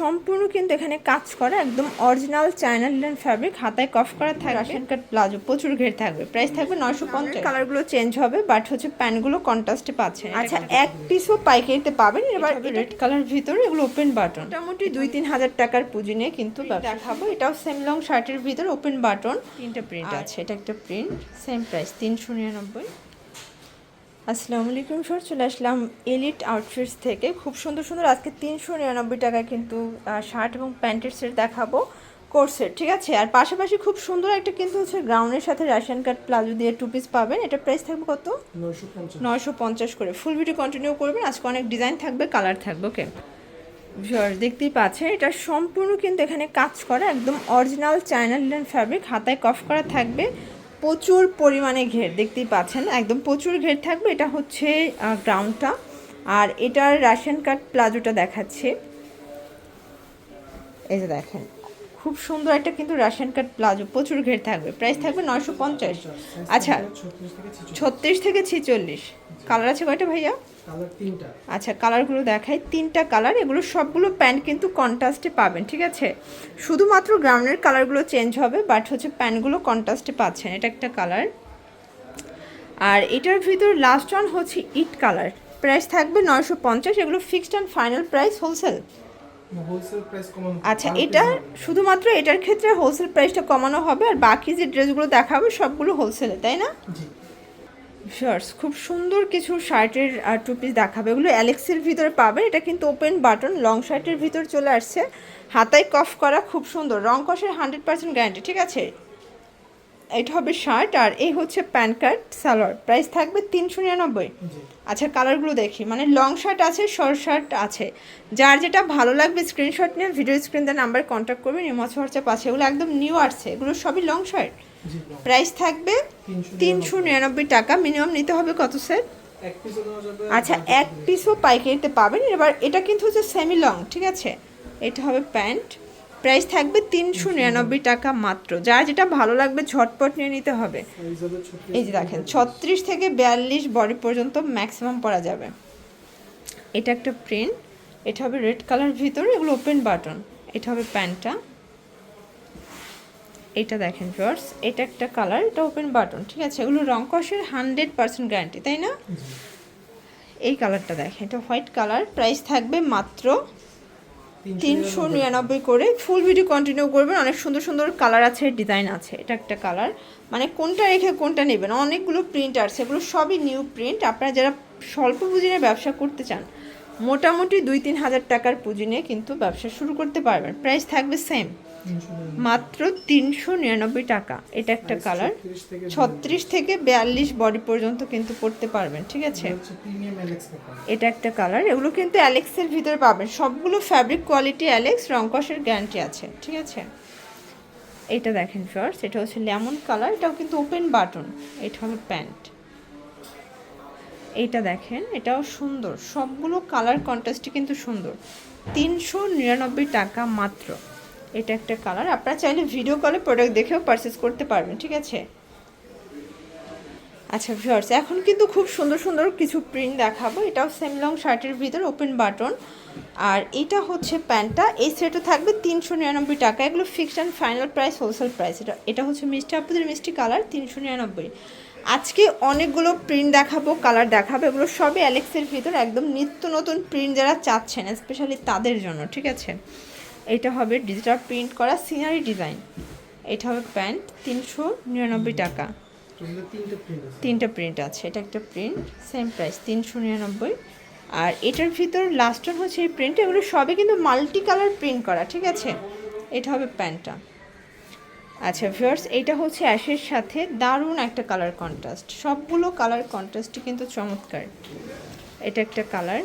সম্পূর্ণ কিন্তু এখানে কাজ করা একদম অরিজিনাল চায়না লিলেন ফ্যাব্রিক হাতায় কফ করা থাকবে। রাশিয়ান কাট প্লাজো প্রচুর ঘের থাকবে। প্রাইস থাকবে নয়শো পঞ্চাশ। কালারগুলো চেঞ্জ হবে বাট হচ্ছে প্যান্টগুলো কন্ট্রাস্টে পাচ্ছেন। আচ্ছা এক পিসও পাইকারিতে পাবেন। এবার রেড কালার ভিতরে এগুলো ওপেন বাটন মোটামুটি দুই তিন হাজার টাকার পুঁজি নিয়ে কিন্তু দেখাবো। এটাও সেম লং শার্টের ভিতরে ওপেন বাটন তিনটা প্রিন্ট আছে। এটা একটা প্রিন্ট সেম প্রাইস তিনশো নিরানব্বই। আসসালামু আলাইকুম স্যার চলে আসলাম এলিট আউটফিটস থেকে। খুব সুন্দর সুন্দর আজকে তিনশো নিরানব্বই টাকায় কিন্তু শার্ট এবং প্যান্টের সেট দেখাবো কোর্সের ঠিক আছে? আর পাশাপাশি খুব সুন্দর একটা কিন্তু হচ্ছে গ্রাউন্ডের সাথে রাশিয়ান কার্ড প্লাজো দিয়ে টু পিস পাবেন। এটা প্রাইস থাকবে কত? নয়শো পঞ্চাশ। নয়শো পঞ্চাশ করে। ফুল ভিডিও কন্টিনিউ করবেন। আজকে অনেক ডিজাইন থাকবে কালার থাকবে ওকে ভিউয়ার্স দেখতেই পাচ্ছেন এটা সম্পূর্ণ কিন্তু এখানে কাজ করা একদম অরিজিনাল চায়না লিলেন ফ্যাব্রিক হাতায় কফ করা থাকবে। প্রচুর পরিমাণে ঘের, দেখতেই পাচ্ছেন? একদম প্রচুর ঘের থাকবে, এটা হচ্ছে গ্রাউন্ডটা আর এটার রাশিয়ান কার্ড প্লাজোটা দেখাচ্ছে। এই যে দেখেন। খুব সুন্দর একটা কিন্তু রাশিয়ান কাট প্লাজো প্রচুর ঘের থাকবে। প্রাইস থাকবে নয়শো পঞ্চাশ। আচ্ছা ছত্রিশ থেকে ছিচল্লিশ। কালার আছে কয়টা ভাইয়া? আচ্ছা কালারগুলো দেখাই। তিনটা কালার এগুলো সবগুলো প্যান্ট কিন্তু কন্ট্রাস্টে পাবেন ঠিক আছে? শুধুমাত্র গ্রাউন্ডের কালারগুলো চেঞ্জ হবে বাট হচ্ছে প্যান্টগুলো কন্ট্রাস্টে পাচ্ছেন। এটা একটা কালার আর এটার ভিতর লাস্ট ওয়ান হচ্ছে ইট কালার প্রাইস থাকবে নয়শো পঞ্চাশ এগুলো fixed and final price wholesale আচ্ছা এটা শুধুমাত্র এটার ক্ষেত্রে হোলসেল প্রাইসটা কমানো হবে আর বাকি যে ড্রেসগুলো দেখাবে সবগুলো হোলসেলে তাই না? শর্টস শার্টস খুব সুন্দর কিছু শার্টের টু পিস দেখাবে। এগুলো অ্যালেক্সের ভিতরে পাবে। এটা কিন্তু ওপেন বাটন লং শার্টের ভিতর চলে আসছে। হাতায় কফ করা খুব সুন্দর। রং কষের হান্ড্রেড পার্সেন্ট গ্যারান্টি ঠিক আছে? এটা হবে শার্ট আর এই হচ্ছে প্যান কার্ড সালোয়ার। প্রাইস থাকবে তিনশো নিরানব্বই। আচ্ছা কালারগুলো দেখি। মানে লং শার্ট আছে শর্ট শার্ট আছে। যার যেটা ভালো লাগবে স্ক্রিনশট নিয়ে ভিডিও স্ক্রিন দেওয়ার নাম্বার কন্ট্যাক্ট করবেন ইমচ হোয়াটসঅ্যাপ আছে এগুলো একদম নিউ আসছে এগুলো সবই লং শার্ট। প্রাইস থাকবে তিনশো নিরানব্বই। টাকা। মিনিমাম নিতে হবে কত সেট? আচ্ছা এক পিসও পাইকারিতে পাবেন। এবার এটা কিন্তু হচ্ছে সেমি লং ঠিক আছে? এটা হবে প্যান্ট। প্রাইস থাকবে তিনশো নিরানব্বই টাকা মাত্র। যার যেটা ভালো লাগবে ঝটপট নিয়ে নিতে হবে। এই যে দেখেন ছত্রিশ থেকে বিয়াল্লিশ বডি পর্যন্ত ম্যাক্সিমাম পরা যাবে। এটা একটা প্রিন্ট এটা হবে রেড কালার ভিতরে এগুলো ওপেন বাটন এটা হবে প্যান্টটা। এটা দেখেন ফিওর্স এটা একটা কালার এটা ওপেন বাটন ঠিক আছে? এগুলো রং কষের হান্ড্রেড পার্সেন্ট গ্যারান্টি তাই না? এই কালারটা দেখেন এটা হোয়াইট কালার প্রাইস থাকবে মাত্র তিনশো নিরানব্বই করে ফুল ভিডিও কন্টিনিউ করবেন। অনেক সুন্দর সুন্দর কালার আছে ডিজাইন আছে। এটা একটা কালার মানে কোনটা রেখে কোনটা নেবেন? অনেকগুলো প্রিন্ট আছে। এগুলো সবই নিউ প্রিন্ট আপনারা যারা স্বল্প পুঁজি নিয়ে ব্যবসা করতে চান, মোটামুটি দুই তিন হাজার টাকার পুঁজি নিয়ে কিন্তু ব্যবসা শুরু করতে পারবেন। প্রাইস থাকবে সেম মাত্র তিনশো নিরানব্বই টাকা। এটা একটা কালার ছত্রিশ থেকে বিয়াল্লিশ। বডি পর্যন্ত কিন্তু পড়তে পারবেন ঠিক আছে? এটা একটা কালার এগুলো কিন্তু অ্যালেক্সের ভিতরে পাবেন। সবগুলো ফ্যাব্রিক কোয়ালিটি অ্যালেক্স রংকসের গ্যারান্টি আছে ঠিক আছে? এটা দেখেন ফার্স্ট এটা হচ্ছে লেমন কালার এটাও কিন্তু ওপেন বাটন এটা হবে প্যান্ট। এইটা দেখেন এটাও সুন্দর। সবগুলো কালার কন্ট্রাস্টই কিন্তু সুন্দর। তিনশো নিরানব্বই টাকা মাত্র। এটা একটা কালার আপনারা চাইলে ভিডিও কলে প্রোডাক্ট দেখেও পারচেস করতে পারবেন, ঠিক আছে? আচ্ছা ভিউয়ার্স এখন কিন্তু খুব সুন্দর সুন্দর কিছু প্রিন্ট দেখাবো। এটাও সেম লং শার্টের ভিতর ওপেন বাটন আর এটা হচ্ছে প্যান্টটা। এই সেটও থাকবে তিনশো নিরানব্বই টাকা। এগুলো fixed and final price wholesale price এটা এটা হচ্ছে মিষ্টি আপুদের মিষ্টি কালার তিনশো নিরানব্বই। আজকে অনেকগুলো প্রিন্ট দেখাবো কালার দেখাবো। এগুলো সবই অ্যালেক্সের ভিতর। একদম নিত্য নতুন প্রিন্ট যারা চাচ্ছেন স্পেশালি তাদের জন্য, ঠিক আছে? এটা হবে ডিজিটাল প্রিন্ট করা সিনারি ডিজাইন এটা হবে প্যান্ট তিনশো নিরানব্বই টাকা। তিনটে প্রিন্ট আছে। এটা একটা প্রিন্ট সেম প্রাইস তিনশো নিরানব্বই। আর এটার ভিতর লাস্ট হচ্ছে এই প্রিন্ট এগুলো সবই কিন্তু মাল্টি কালার প্রিন্ট করা ঠিক আছে? এটা হবে প্যান্টটা। আচ্ছা ভিউয়ার্স এটা হচ্ছে অ্যাশের সাথে দারুণ একটা কালার কন্ট্রাস্ট সবগুলো কালার কন্ট্রাস্টই কিন্তু চমৎকার। এটা একটা কালার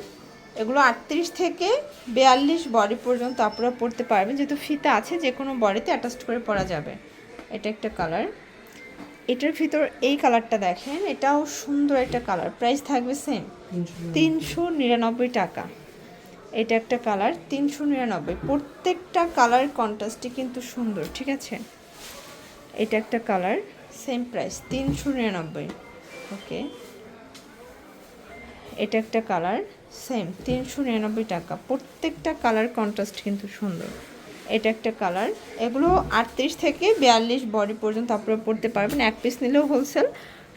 এগুলো আটত্রিশ থেকে বিয়াল্লিশ বডি পর্যন্ত আপনারা পরতে পারবেন। যেহেতু ফিতা আছে, যে কোনো বডিতে অ্যাটাচ করে পরা যাবে। এটা একটা কালার এটার ভিতর এই কালারটা দেখেন, এটাও সুন্দর একটা কালার প্রাইস থাকবে সেম তিনশো নিরানব্বই টাকা। এটা একটা কালার তিনশো নিরানব্বই। প্রত্যেকটা কালার কন্ট্রাস্টই কিন্তু সুন্দর, ঠিক আছে? এটা একটা কালার সেম প্রাইস তিনশো নিরানব্বই। ওকে এটা একটা কালার সেম তিনশো নিরানব্বই টাকা। প্রত্যেকটা কালার কন্ট্রাস্ট কিন্তু সুন্দর। এটা একটা কালার এগুলো আটত্রিশ থেকে বিয়াল্লিশ বডি পর্যন্ত আপনারা পড়তে পারবেন। এক পিস নিলেও হোলসেল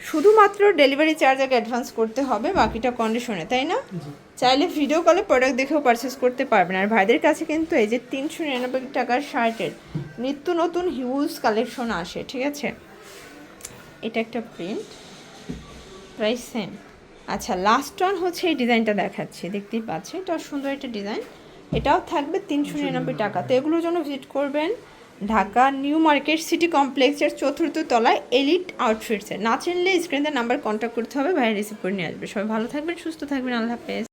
শুধুমাত্র ডেলিভারি চার্জ আগে অ্যাডভান্স করতে হবে বাকিটা কন্ডিশনে তাই না? চাইলে ভিডিও কলে প্রোডাক্ট দেখেও পারচেস করতে পারবেন। আর ভাইদের কাছে কিন্তু এই যে তিনশো নিরানব্বই টাকার শার্টের নিত্য নতুন হিউজ কালেকশন আসে ঠিক আছে? এটা একটা প্রিন্ট প্রাইস সেম আচ্ছা লাস্ট ওয়ান হচ্ছে এই ডিজাইনটা দেখাচ্ছি, দেখতেই পাচ্ছি এটা সুন্দর একটা ডিজাইন এটাও থাকবে তিনশো নিরানব্বই টাকা। তো এগুলোর জন্য ভিজিট করবেন ঢাকা নিউ মার্কেট সিটি কমপ্লেক্সের চতুর্থ তলায় এলিট আউটফিটসের না চিনলে স্ক্রিনদের নাম্বার কন্ট্যাক্ট করতে হবে ভাইয়ের রিসিভ করে নিয়ে আসবে। সবাই ভালো থাকবেন, সুস্থ থাকবেন, আল্লাহ হাফেজ।